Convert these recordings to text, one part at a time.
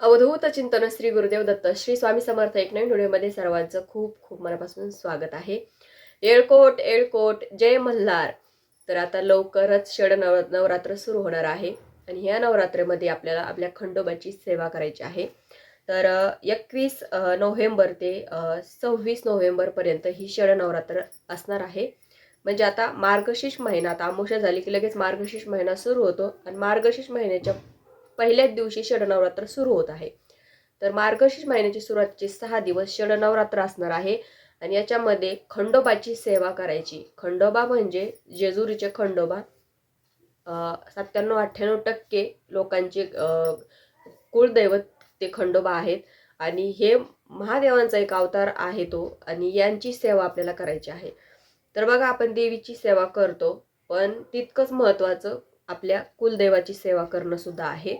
अवधूत चिंतन श्री गुरुदेव दत्त श्री स्वामी समर्थ एक नवीन व्हिडिओमध्ये सर्वांचं खूप खूप मनापासून स्वागत आहे. येळकोट येळकोट जय मल्हार. तर आता लवकरच षड नव नवरात्र सुरू होणार आहे आणि ह्या नवरात्रीमध्ये आपल्याला आपल्या खंडोबाची सेवा करायची आहे. तर एकवीस नोव्हेंबर ते सव्वीस नोव्हेंबरपर्यंत ही षड नवरात्र असणार आहे. म्हणजे आता मार्गशीर्ष महिना आता आमोशा झाली की लगेच मार्गशीर्ष महिना सुरू होतो आणि मार्गशीर्ष महिन्याच्या पहिल्याच दिवशी षडनवरात्र सुरू होत आहे. तर मार्गशीर्ष महिन्याची सुरुवातीचे सहा दिवस षडनवरात्र असणार आहे आणि याच्यामध्ये खंडोबाची सेवा करायची. खंडोबा म्हणजे जेजुरीचे खंडोबा. सत्त्याण्णव अठ्ठ्याण्णव टक्के लोकांचे कुळदैवत ते खंडोबा आहेत. आणि हे महादेवांचा एक अवतार आहे तो आणि यांची सेवा आपल्याला करायची आहे. तर बघा आपण देवीची सेवा करतो पण तितकंच महत्त्वाचं आपल्या कुलदेवाची सेवा करणं सुद्धा आहे.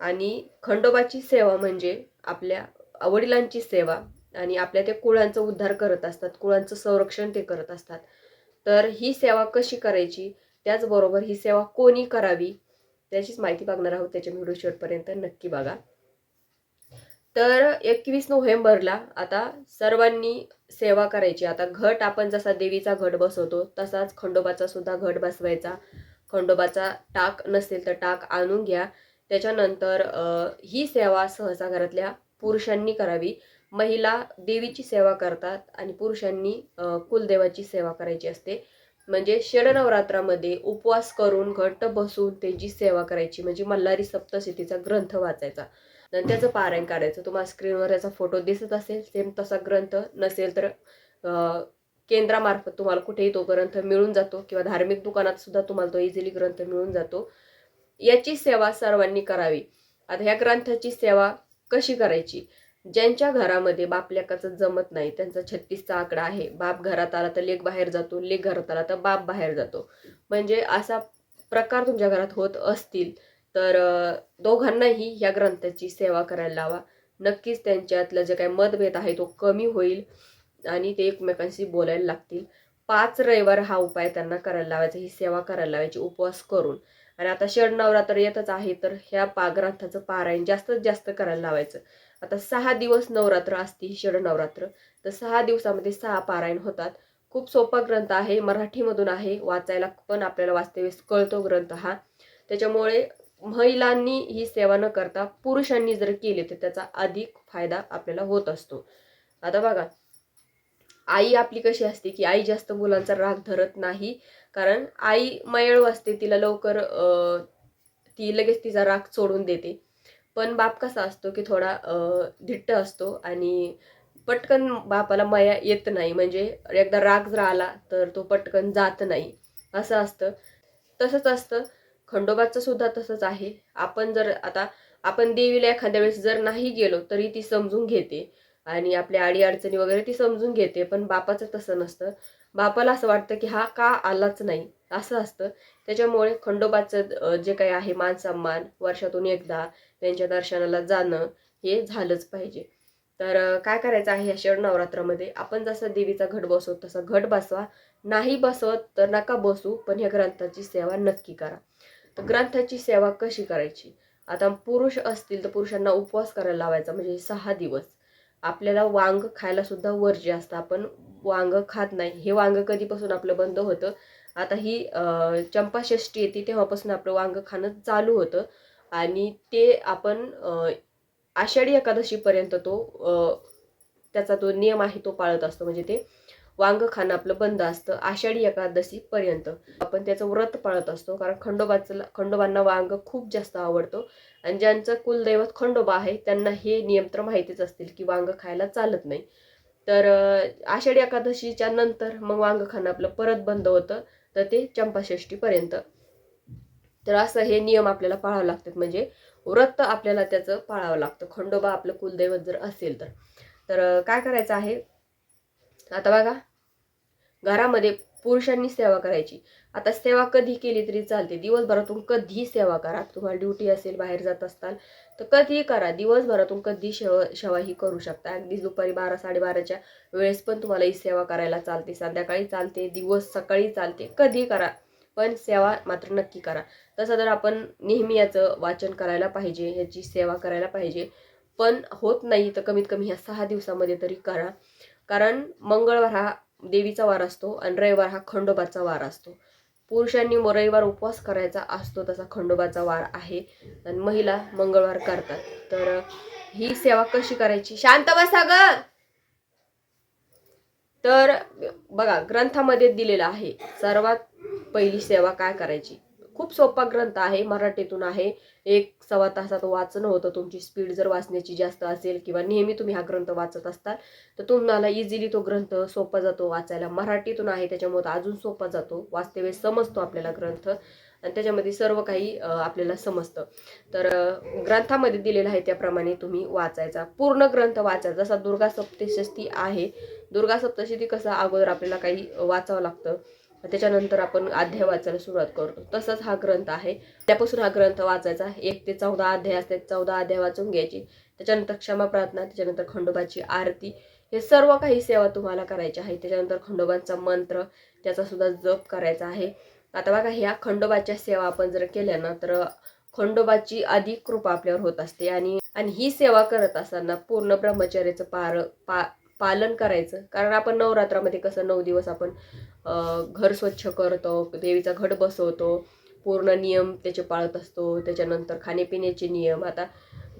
आणि खंडोबाची सेवा म्हणजे आपल्या वडिलांची सेवा आणि आपल्या ते कुळांचा उद्धार करत असतात कुळांचं संरक्षण ते करत असतात. तर ही सेवा कशी करायची? त्याचबरोबर ही सेवा कोणी करावी? त्याचीच माहिती बघणार आहोत त्याच्या व्हिडिओ शेवटपर्यंत नक्की बघा. तर एकवीस नोव्हेंबरला आता सर्वांनी सेवा करायची. आता घट आपण जसा देवीचा घट बसवतो तसाच खंडोबाचा सुद्धा घट बसवायचा. खंडोबाचा टाक नसेल तर टाक आणून घ्या. त्याच्यानंतर ही सेवा सहसा घरातल्या पुरुषांनी करावी. महिला देवीची सेवा करतात आणि पुरुषांनी कुलदेवाची सेवा करायची असते. म्हणजे षडनवरात्रामध्ये उपवास करून घट्ट बसून त्यांची सेवा करायची. म्हणजे मल्हारी सप्तशतीचा ग्रंथ वाचायचा. आणि त्याचं पारायण करायचं. तुम्हाला स्क्रीनवर याचा फोटो दिसत असेल सेम तसा ग्रंथ. नसेल तर केंद्रामार्फत तुम्हाला कुठेही तो ग्रंथ मिळून जातो किंवा धार्मिक दुकानात सुद्धा तुम्हाला तो इझिली ग्रंथ मिळून जातो. याची सेवा सर्वांनी करावी. आता ह्या ग्रंथाची सेवा कशी करायची? ज्यांच्या घरामध्ये बापल्याकाचं जमत नाही त्यांचा छत्तीसचा आकडा आहे बाप घरात आला तर लेख बाहेर जातो लेख घरात आला तर बाप बाहेर जातो. म्हणजे असा प्रकार तुमच्या घरात होत असतील तर दोघांनाही ह्या ग्रंथाची सेवा करायला लावा. नक्कीच त्यांच्यातलं जे काही मतभेद आहे तो कमी होईल. आणि ते एकमेकांशी बोलायला लागतील. पाच रविवार हा उपाय त्यांना करायला लावायचा ही सेवा करायला लावायची उपवास करून. आणि आता षड नवरात्र येतच आहे तर ह्या पा ग्रंथाचं पारायण जास्तीत जास्त करायला लावायचं. आता सहा दिवस नवरात्र असते ही षड नवरात्र. तर सहा दिवसामध्ये सहा पारायण होतात. खूप सोपा ग्रंथ आहे मराठीमधून आहे वाचायला पण आपल्याला वाचतेवेळेस कळतो ग्रंथ हा. त्याच्यामुळे महिलांनी ही सेवा न करता पुरुषांनी जर केली तर त्याचा अधिक फायदा आपल्याला होत असतो. आता बघा आई आपली कशी असते की आई जास्त मुलांचा राग धरत नाही. कारण आई मयळू असते तिला लवकर ती लगेच तिचा राग सोडून देते. पण बाप कसा असतो की थोडा धिट्ट असतो आणि पटकन बापाला मया येत नाही. म्हणजे एकदा राग जर आला तर तो पटकन जात नाही. असं असतं. तसंच असतं. खंडोबाचं सुद्धा तसंच आहे. आपण जर आता आपण देवीला एखाद्या वेळेस जर नाही गेलो तरी ती समजून घेते. आणि आपल्या आडी अडचणी वगैरे ती समजून घेते पण बापाचं तसं नसतं. बापाला असं वाटतं की हा का आलाच नाही? असं असतं. त्याच्यामुळे खंडोबाचं जे काही आहे मान सन्मान वर्षातून एकदा त्यांच्या दर्शनाला जाणं हे झालंच पाहिजे. तर काय करायचं आहे या शरण नवरात्रामध्ये? आपण जसं देवीचा घट बसवत तसा घट बसवा. नाही बसवत तर नका बसू पण ह्या ग्रंथाची सेवा नक्की करा. तर ग्रंथाची सेवा कशी करायची? आता पुरुष असतील तर पुरुषांना उपवास करायला लावायचा म्हणजे सहा दिवस. आपल्याला वांग खायला सुद्धा वर्ज्य असतं. आपण वांग खात नाही. हे वांग कधीपासून आपलं बंद होतं? आता ही चंपाषष्ठी येते तेव्हापासून आपलं वांग खाणं चालू होतं. आणि ते आपण आषाढी एकादशीपर्यंत तो त्याचा तो नियम आहे तो पाळत असतो. म्हणजे ते वांग खाणं आपलं बंद असतं आषाढी एकादशीपर्यंत आपण त्याचं व्रत पाळत असतो कारण खंडोबाचं खंडोबांना वांग खूप जास्त आवडतो. आणि ज्यांचं कुलदैवत खंडोबा आहे त्यांना हे नियम तर माहितीच असतील की वांग खायला चालत नाही. तर आषाढी एकादशीच्या नंतर मग वांग खाणं आपलं परत बंद होतं तर ते चंपाषष्टीपर्यंत तर असं हे नियम आपल्याला पाळावं लागतात. म्हणजे व्रत आपल्याला त्याचं पाळावं लागतं. खंडोबा आपलं कुलदैवत जर असेल तर. तर काय करायचं आहे? आता बघा. घरामध्ये पुरुषांनी सेवा करायची. आता सेवा कधी केली तरी चालते. दिवसभरातून कधीही सेवा करा. तुम्हाला ड्युटी असेल बाहेर जात असताल तर कधीही करा. दिवसभरातून कधी शेव ही करू शकता. अगदी दुपारी बारा साडेबाराच्या वेळेस पण तुम्हाला ही सेवा करायला चालते. संध्याकाळी चालते दिवस सकाळी चालते. कधी करा. पण सेवा मात्र नक्की करा. तसं तर आपण नेहमी याचं वाचन करायला पाहिजे. याची सेवा करायला पाहिजे. पण होत नाही तर कमीत कमी ह्या सहा दिवसामध्ये तरी करा. कारण मंगळवार हा देवीचा वार असतो आणि रविवार हा खंडोबाचा वार असतो. पुरुषांनी रविवार उपवास करायचा असतो तसा खंडोबाचा वार आहे. आणि महिला मंगळवार करतात. तर ही सेवा कशी करायची? शांत बसा ग! तर बघा ग्रंथामध्ये दिलेलं आहे सर्वात पहिली सेवा काय करायची? खूप सोपा ग्रंथ आहे मराठीतून आहे. एक सव्वा तासात वाचन होतं तुमची स्पीड जर वाचण्याची जास्त असेल किंवा नेहमी तुम्ही हा ग्रंथ वाचत असताल तर तुम्हाला इझिली तो ग्रंथ सोपा जातो वाचायला. मराठीतून आहे त्याच्यामुळे अजून सोपा जातो. वाचते समजतो आपल्याला ग्रंथ आणि त्याच्यामध्ये सर्व काही आपल्याला समजतं. तर ग्रंथामध्ये दिलेलं आहे त्याप्रमाणे तुम्ही वाचायचा. पूर्ण ग्रंथ वाचायचा जसा दुर्गा सप्तशती आहे दुर्गा सप्तशती कसं अगोदर आपल्याला काही वाचावं लागतं. त्याच्यानंतर आपण अध्याय वाचायला सुरुवात करतो. तसंच हा ग्रंथ आहे. त्यापासून हा ग्रंथ वाचायचा एक ते चौदा अध्याय असतात. चौदा अध्याय वाचून घ्यायची. त्याच्यानंतर क्षमा प्रार्थना त्याच्यानंतर खंडोबाची आरती. हे सर्व काही सेवा तुम्हाला करायच्या आहे त्याच्यानंतर खंडोबांचा मंत्र त्याचा सुद्धा जप करायचा आहे. आता बघा ह्या खंडोबाच्या सेवा आपण जर केल्या ना तर खंडोबाची अधिक कृपा आपल्यावर होत असते. आणि आणि ही सेवा करत असताना पूर्ण ब्रह्मचर्याचं पार पा पालन करायचं. कारण आपण नवरात्रामध्ये कसं नऊ दिवस आपण घर स्वच्छ करतो देवीचा घट बसवतो पूर्ण नियम त्याचे पाळत असतो त्याच्यानंतर खाण्यापिण्याचे नियम. आता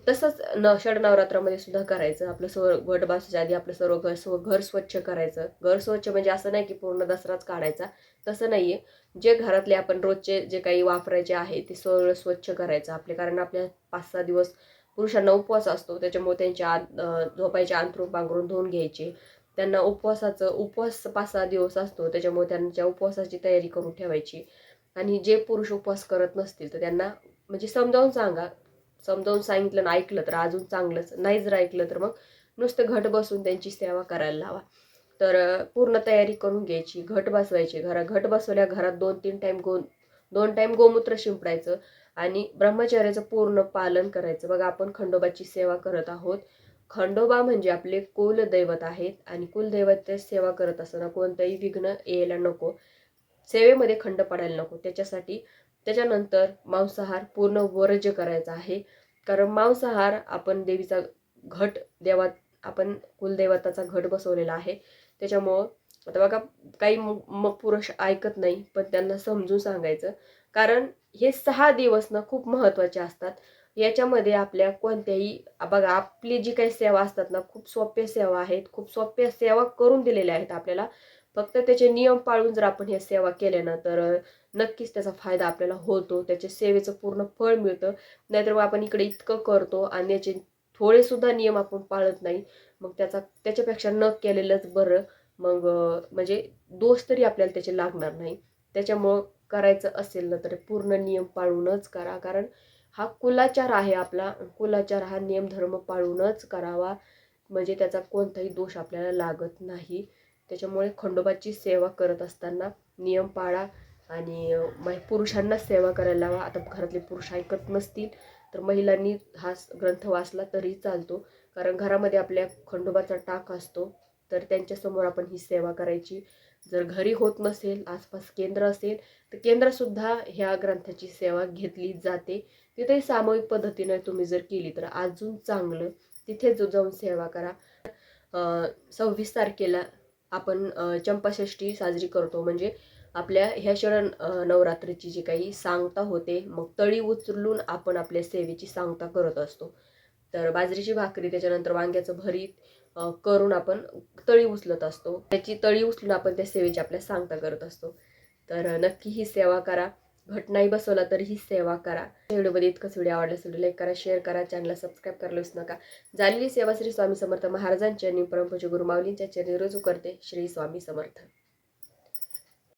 तसंच न षड नवरात्रामध्ये सुद्धा करायचं. आपलं सर्व घट बसायच्या आधी आपलं सर्व घर स्व घर स्वच्छ करायचं. घर स्वच्छ म्हणजे असं नाही की पूर्ण दसराच काढायचा. तसं नाही आहे जे घरातले आपण रोजचे जे काही वापरायचे आहे ते सर्व स्वच्छ करायचं आपले. कारण आपल्या पाच सहा दिवस पुरुषांना उपवास असतो त्याच्यामुळे त्यांच्या आत झोपायचे अंथरूण पांघरून धुवून घ्यायचे. त्यांना उपवासाचं उपवास पाच सहा दिवस असतो त्याच्यामुळे त्यांच्या उपवासाची तयारी करून ठेवायची. आणि जे पुरुष उपवास करत नसतील तर त्यांना म्हणजे समजावून सांगा. समजावून सांगितलं ना ऐकलं तर अजून चांगलंच. नाही जर ऐकलं तर मग नुसतं घट बसून त्यांची सेवा करायला लावा. तर पूर्ण तयारी करून घ्यायची. घट बसवायची. घरा घट बसवल्या घरात दोन तीन टाईम गो दोन टाईम गोमूत्र शिंपडायचं आणि ब्रह्मचर्याचं पूर्ण पालन करायचं. बघा आपण खंडोबाची सेवा करत आहोत. खंडोबा म्हणजे आपले कुलदैवत आहेत आणि कुलदैवत सेवा करत असताना कोणतंही विघ्न यायला नको. सेवेमध्ये खंड पडायला नको. त्याच्यासाठी त्याच्यानंतर मांसाहार पूर्ण वर्ज्य करायचा आहे. कारण मांसाहार आपण देवीचा घट देवात आपण कुलदैवताचा घट बसवलेला आहे. त्याच्यामुळं आता बघा काही मग मग पुरुष ऐकत नाही पण त्यांना समजून सांगायचं. कारण हे सहा दिवस ना खूप महत्त्वाचे असतात. याच्यामध्ये आपल्या कोणत्याही बघा आपली जी काही सेवा असतात ना खूप सोप्या सेवा आहेत खूप सोप्या सेवा करून दिलेल्या आहेत आपल्याला. फक्त त्याचे नियम पाळून जर आपण ह्या सेवा केल्या ना तर नक्कीच त्याचा फायदा आपल्याला होतो त्याच्या सेवेचं पूर्ण फळ मिळतं. नाहीतर मग आपण इकडे इतकं करतो आणि याचे थोडेसुद्धा नियम आपण पाळत नाही. मग त्याचा त्याच्यापेक्षा न केलेलंच बरं. मग म्हणजे दोष तरी आपल्याला त्याचे लागणार नाही. त्याच्यामुळं करायचं असेल ना तर पूर्ण नियम पाळूनच करा. कारण हा कुलाचार आहे आपला. कुलाचार हा नियम धर्म पाळूनच करावा. म्हणजे त्याचा कोणताही दोष आपल्याला लागत नाही. त्याच्यामुळे खंडोबाची सेवा करत असताना नियम पाळा. आणि पुरुषांना सेवा करायला लावा. आता घरातले पुरुष ऐकत नसतील तर महिलांनी हा स- ग्रंथ वाचला तरी चालतो. कारण घरामध्ये आपल्या खंडोबाचा टाक असतो. तर त्यांच्यासमोर आपण ही सेवा करायची. जर घरी होत नसेल आसपास केंद्र असेल तर केंद्रसुद्धा ह्या ग्रंथाची सेवा घेतली जाते. तिथे सामूहिक पद्धतीने तुम्ही जर केली तर अजून चांगलं. तिथे जो जाऊन सेवा करा. सव्वीस तारखेला आपण चंपाषष्ठी साजरी करतो. म्हणजे आपल्या ह्या शरण नवरात्रीची जी काही सांगता होते मग तळी उचलून आपण आपल्या सेवेची सांगता करत असतो. तर बाजरीची भाकरी त्याच्यानंतर वांग्याचं भरीत करून आपण तळी उचलत असतो. त्याची तळी उचलून आपण त्या सेवेची आपल्या सांगता करत असतो. तर नक्की ही सेवा करा. घट नाही बसवला तर ही सेवा करा. व्हिडिओमध्ये इतकंच व्हिडिओ आवडला असेल लाईक करा शेअर करा चॅनलला सबस्क्राईब करायला विसरू नका. झालेली सेवा श्री स्वामी समर्थ महाराजांच्या आणि परमपूज्य गुरुमावलींच्या चरणी रुजू करते. श्री स्वामी समर्थ.